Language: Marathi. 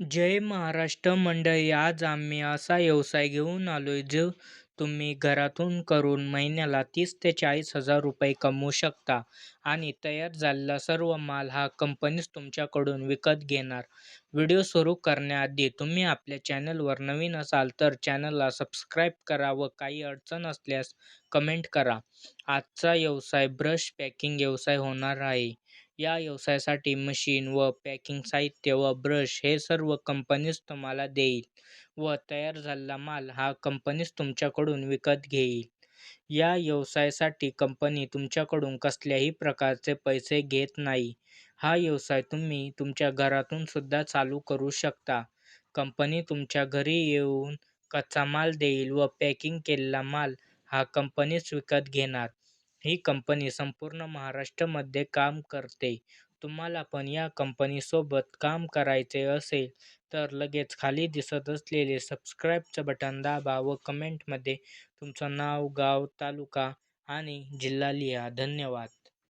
जय महाराष्ट्र मंडळी आज आम्ही असा व्यवसाय घेऊन आलोय जो तुम्ही घरातून करून महिन्याला तीस ते चाळीस हजार रुपये कमवू शकता आणि तयार झालेला सर्व माल हा कंपनीच तुमच्याकडून विकत घेणार. व्हिडिओ सुरू करण्याआधी तुम्ही आपल्या चॅनलवर नवीन असाल तर चॅनलला सबस्क्राईब करा व काही अडचण असल्यास कमेंट करा. आजचा व्यवसाय ब्रश पॅकिंग व्यवसाय होणार आहे. या व्यवसायासाठी मशीन व पॅकिंग साहित्य व ब्रश हे सर्व कंपनीच तुम्हाला देईल व तयार झालेला माल हा कंपनीच तुमच्याकडून विकत घेईल. या व्यवसायासाठी कंपनी तुमच्याकडून कसल्याही प्रकारचे पैसे घेत नाही. हा व्यवसाय तुम्ही तुमच्या घरातून सुद्धा चालू करू शकता. कंपनी तुमच्या घरी येऊन कच्चा माल देईल व पॅकिंग केलेला माल हा कंपनीच विकत घेणार. ही कंपनी संपूर्ण महाराष्ट्रामध्ये काम करते. तुम्हाला पण या कंपनीसोबत काम करायचे असेल तर लगेच खाली दिसत असलेले सबस्क्राईबचं बटन दाबा व कमेंटमध्ये तुमचं नाव गाव तालुका आणि जिल्हा लिहा. धन्यवाद.